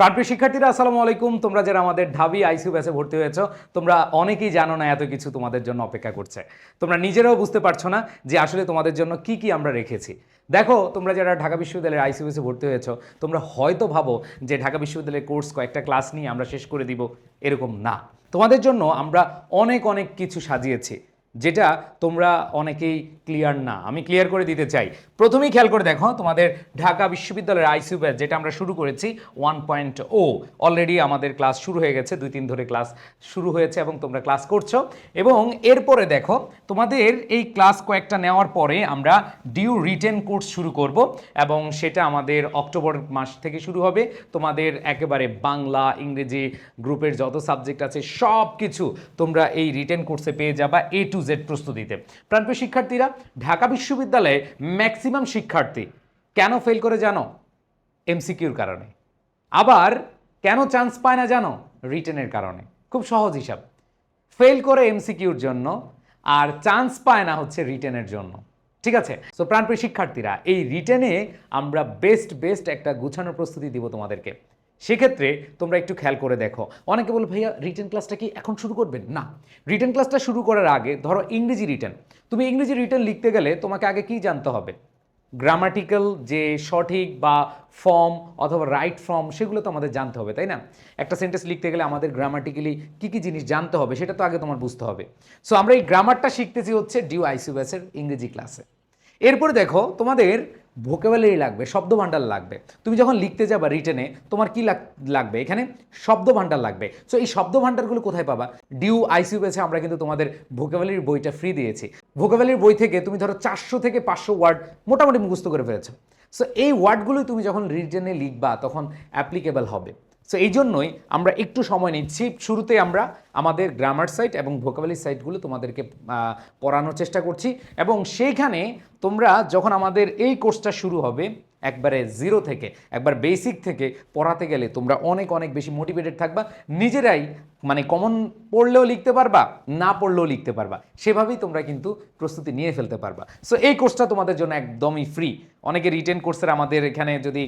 প্রাণপ্রিয় শিক্ষার্থীরা, আসসালামু আলাইকুম। তোমরা যারা আমাদের ঢাবি আইসিউ ব্যাচে ভর্তি হয়েছো, তোমরা অনেকেই জানো না এত কিছু তোমাদের জন্য অপেক্ষা করছে। তোমরা নিজেরাও বুঝতে পারছ না যে আসলে তোমাদের জন্য কি কি আমরা রেখেছি। দেখো, তোমরা যারা ঢাকা বিশ্ববিদ্যালয়ের আইসিউ ব্যাচে ভর্তি হয়েছো, তোমরা হয়তো ভাবো যে ঢাকা বিশ্ববিদ্যালয়ের কোর্স কয়েকটা ক্লাস নিয়ে আমরা শেষ করে দিব, এরকম না। তোমাদের জন্য আমরা অনেক অনেক কিছু সাজিয়েছি। যেটা তোমরা অনেকেই ক্লিয়ার না। আমি ক্লিয়ার করে দিতে চাই। প্রথমেই খেয়াল করে দেখো, তোমাদের ঢাকা বিশ্ববিদ্যালয়ের আইসিউ ব্যাচ যেটা আমরা শুরু করেছি ওয়ান পয়েন্ট ও অলরেডি আমাদের ক্লাস শুরু হয়ে গেছে দুই তিন ধরে ক্লাস শুরু হয়েছে এবং তোমরা ক্লাস করছ। এবং এরপরে দেখো, তোমাদের এই ক্লাস কয়েকটা নেওয়ার পরে আমরা ডিউ রিটেন কোর্স শুরু করব এবং সেটা আমাদের অক্টোবর মাস থেকে শুরু হবে। তোমাদের একেবারে বাংলা, ইংরেজি গ্রুপের যত সাবজেক্ট আছে সব কিছু তোমরা এই রিটেন কোর্সে পেয়ে যাবা এ টু জেড প্রস্তুতিতে। প্রাণপ্রিয় শিক্ষার্থীরা, ঢাকা বিশ্ববিদ্যালয়ে ম্যাক্সিমাম শিক্ষার্থী কেন ফেল করে জানো? এমসিকিউর কারণে। আবার কেন চান্স পায় না জানো? রিটেনের কারণে। খুব সহজ হিসাব। ফেল করে এমসিকিউর জন্য আর চান্স পায় না হচ্ছে রিটেনের জন্য। ঠিক আছে? সো প্রাণপ্রিয় শিক্ষার্থীরা, এই রিটেনে আমরা বেস্ট বেস্ট একটা গুছানোর প্রস্তুতি দিব তোমাদেরকে। সেক্ষেত্রে তোমরা একটু খেয়াল করে দেখো। অনেকে বলো, ভাইয়া রিটেন ক্লাসটা কি এখন শুরু করবেন? না। রিটার্ন ক্লাসটা শুরু করার আগে, ধরো ইংরেজি রিটার্ন তুমি ইংরেজি রিটার্ন লিখতে গেলে তোমাকে আগে কি জানতে হবে? গ্রামাটিক্যাল যে সঠিক বা ফর্ম অথবা রাইট ফর্ম সেগুলো তো আমাদের জানতে হবে, তাই না? একটা সেন্টেন্স লিখতে গেলে আমাদের গ্রামাটিক্যালি কী কী জিনিস জানতে হবে, সেটা তো আগে তোমার বুঝতে হবে। সো আমরা এই গ্রামারটা শিখতেছি হচ্ছে ডিউ আইসিউএসের ইংরেজি ক্লাসে এরপরে দেখো, তোমাদের ভোকেবুলারি লাগবে শব্দ ভাণ্ডার লাগবে। তুমি যখন লিখতে যাবা রিটেনে তোমার কি লাগ- লাগবে? এখানে শব্দ ভাণ্ডার লাগবে। সো এই শব্দ ভাণ্ডারগুলো কোথায় পাবা? ডিউ আইসিউ পেছে আমরা কিন্তু তোমাদের ভোকেবুলারির বইটা ফ্রি দিয়েছি। ভোকেবুলারির বই থেকে তুমি ধরো চারশো থেকে পাঁচশো ওয়ার্ড মোটামুটি মুখস্থ করে ফেলেছো। সো এই ওয়ার্ডগুলোই তুমি যখন রিটেনে লিখবা, তখন অ্যাপ্লিকেবল হবে। সো এই জন্যই আমরা একটু সময় নিচ্ছি। শুরুতে আমরা আমাদের গ্রামার সাইট এবং ভোকাবালি সাইটগুলো তোমাদেরকে পড়ানোর চেষ্টা করছি। এবং সেইখানে তোমরা যখন আমাদের এই কোর্সটা শুরু হবে একবারে জিরো থেকে, একবার বেসিক থেকে পড়াতে গেলে তোমরা অনেক অনেক বেশি মোটিভেটেড থাকবা। নিজেরাই মানে কমন পড়লেও লিখতে পারবা, না পড়লেও লিখতে পারবা। সেভাবেই তোমরা কিন্তু প্রস্তুতি নিয়ে ফেলতে পারবা। সো এই কোর্সটা তোমাদের জন্য একদমই ফ্রি অনেকে রিটেন কোর্সের আমাদের এখানে যদি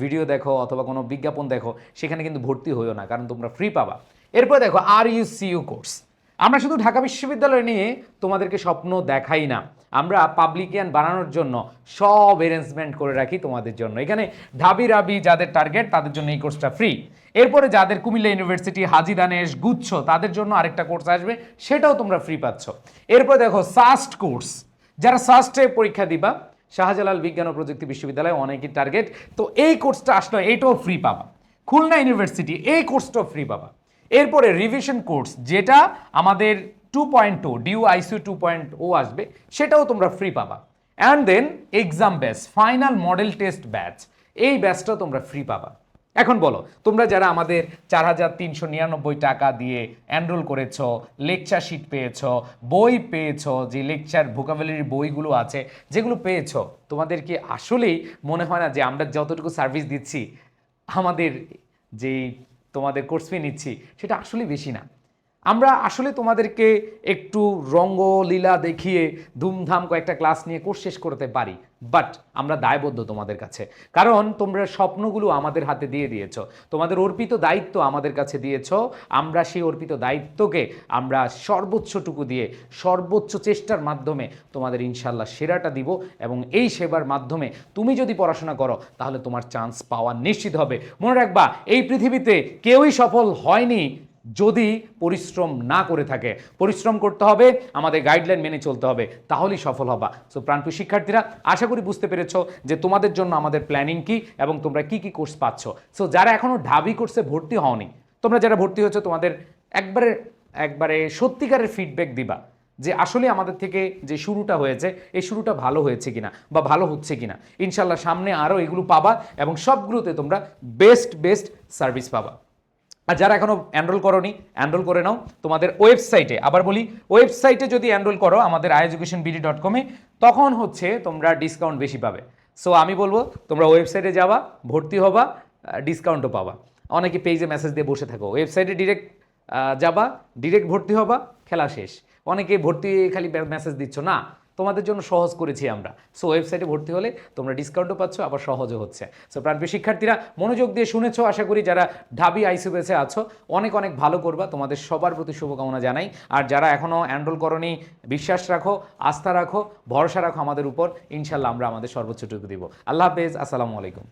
ভিডিও দেখো অথবা কোনো বিজ্ঞাপন দেখো, সেখানে কিন্তু ভর্তি হইও না, কারণ তোমরা ফ্রি পাবা। এরপর দেখো আর ইউ সিইউ কোর্স আমরা শুধু ঢাকা বিশ্ববিদ্যালয় নিয়ে তোমাদেরকে স্বপ্ন দেখাই না। আমরা পাবলিকিয়ান বানানোর জন্য সব অ্যারেঞ্জমেন্ট করে রাখি তোমাদের জন্য। এখানে ঢাবি রাবি যাদের টার্গেট তাদের জন্য এই কোর্সটা ফ্রি এরপরে যাদের কুমিল্লা ইউনিভার্সিটি হাজি দানেশ, গুচ্ছ, তাদের জন্য আরেকটা কোর্স আসবে, সেটাও তোমরা ফ্রি পাচ্ছ। এরপর দেখো সাস্ট কোর্স যারা সাস্টে পরীক্ষা দিবা, শাহজালাল বিজ্ঞান ও প্রযুক্তি বিশ্ববিদ্যালয় অনেকই টার্গেট তো এই কোর্সটা আসলে এইটাও ফ্রি পাবা। খুলনা ইউনিভার্সিটি এই কোর্সটাও ফ্রি পাবা। এরপরে রিভিশন কোর্স যেটা আমাদের টু পয়েন্ট টু ডিউ আইসিউ টু পয়েন্ট ও আসবে, সেটাও তোমরা ফ্রি পাবা। And then exam batch final model test batch এই ব্যাচটাও তোমরা ফ্রি পাবা। এখন বলো, তোমরা যারা আমাদের চার হাজার তিনশো নিরানব্বই টাকা দিয়ে এনরোল করেছ লেকচার শিট পেয়েছ, বই পেয়েছ, যে লেকচার ভোকাবুলারি বইগুলো আছে, যেগুলো পেয়েছ, তোমাদের কি আসলেই মনে হয় না যে আমরা যতটুকু সার্ভিস দিচ্ছি, আমাদের যেই তোমাদের কোর্স ফি নিচ্ছি সেটা আসলে বেশি না। আমরা আসলে তোমাদেরকে একটু রঙ্গ লীলা দেখিয়ে ধুমধাম কয়েকটা ক্লাস নিয়ে কোর্স শেষ করতে পারি বাট আমরা দায়বদ্ধ তোমাদের কাছে। কারণ তোমরা স্বপ্নগুলো আমাদের হাতে দিয়ে দিয়েছ, তোমাদের অর্পিত দায়িত্ব আমাদের কাছে দিয়েছ, আমরা সেই অর্পিত দায়িত্বকে আমরা সর্বোচ্চটুকু দিয়ে, সর্বোচ্চ চেষ্টার মাধ্যমে তোমাদের ইনশাল্লাহ সেরাটা দিব এবং এই সেবার মাধ্যমে তুমি যদি পড়াশোনা করো, তাহলে তোমার চান্স পাওয়া নিশ্চিত হবে। মনে রাখবা, এই পৃথিবীতে কেউই সফল হয়নি যদি পরিশ্রম না করে থাকে, পরিশ্রম করতে হবে, আমাদের গাইডলাইন মেনে চলতে হবে, তাহলেই সফল হবা। সো প্রাণপ্রিয় শিক্ষার্থীরা, আশা করি বুঝতে পেরেছ যে তোমাদের জন্য আমাদের প্ল্যানিং কি এবং তোমরা কি কি কোর্স পাচ্ছ। সো যারা এখনও ঢাবি কোর্সে ভর্তি হওনি, তোমরা যারা ভর্তি হয়েছো, তোমাদের একবারে একবারে সত্যিকারের ফিডব্যাক দিবা যে আসলে আমাদের থেকে যে শুরুটা হয়েছে, এই শুরুটা ভালো হয়েছে কিনা বা ভালো হচ্ছে কিনা। ইনশাল্লাহ সামনে আরও এগুলো পাবা এবং সবগুলোতে তোমরা বেস্ট বেস্ট সার্ভিস পাবা। আর যারা এখনও এনরোল করনি এনরোল করে নাও। তোমাদের ওয়েবসাইটে আবার বলি ওয়েবসাইটে যদি এনরোল করো আমাদের আই এডুকেশন বিডি ডট কমে তখন হচ্ছে তোমরা ডিসকাউন্ট বেশি পাবে। সো আমি বলব, তোমরা ওয়েবসাইটে যাবা, ভর্তি হবা ডিসকাউন্টও পাবা। অনেকে পেজে মেসেজ দিয়ে বসে থাকো। ওয়েবসাইটে ডিরেক্ট যাবা ডিরেক্ট ভর্তি হবা, খেলা শেষ। অনেকে ভর্তি খালি মেসেজ দিচ্ছ, না তোমাদের জন্য সহজ করেছি আমরা। সো ওয়েবসাইটে ভর্তি হলে তোমরা ডিসকাউন্টও পাচ্ছ, আবার সহজও হচ্ছে। সো প্রাণপ্রিয় শিক্ষার্থীরা, মনোযোগ দিয়ে শুনেছ, আশা করি যারা ঢাবি আইসিবিএসে আছো, অনেক অনেক ভালো করবা। তোমাদের সবার প্রতি শুভকামনা জানাই। আর যারা এখনও অ্যানরোল করনি, বিশ্বাস রাখো, আস্থা রাখো, ভরসা রাখো আমাদের উপর, ইনশাল্লাহ আমরা আমাদের সর্বোচ্চটুকু দিব। আল্লাহ হাফেজ, আসসালামু আলাইকুম।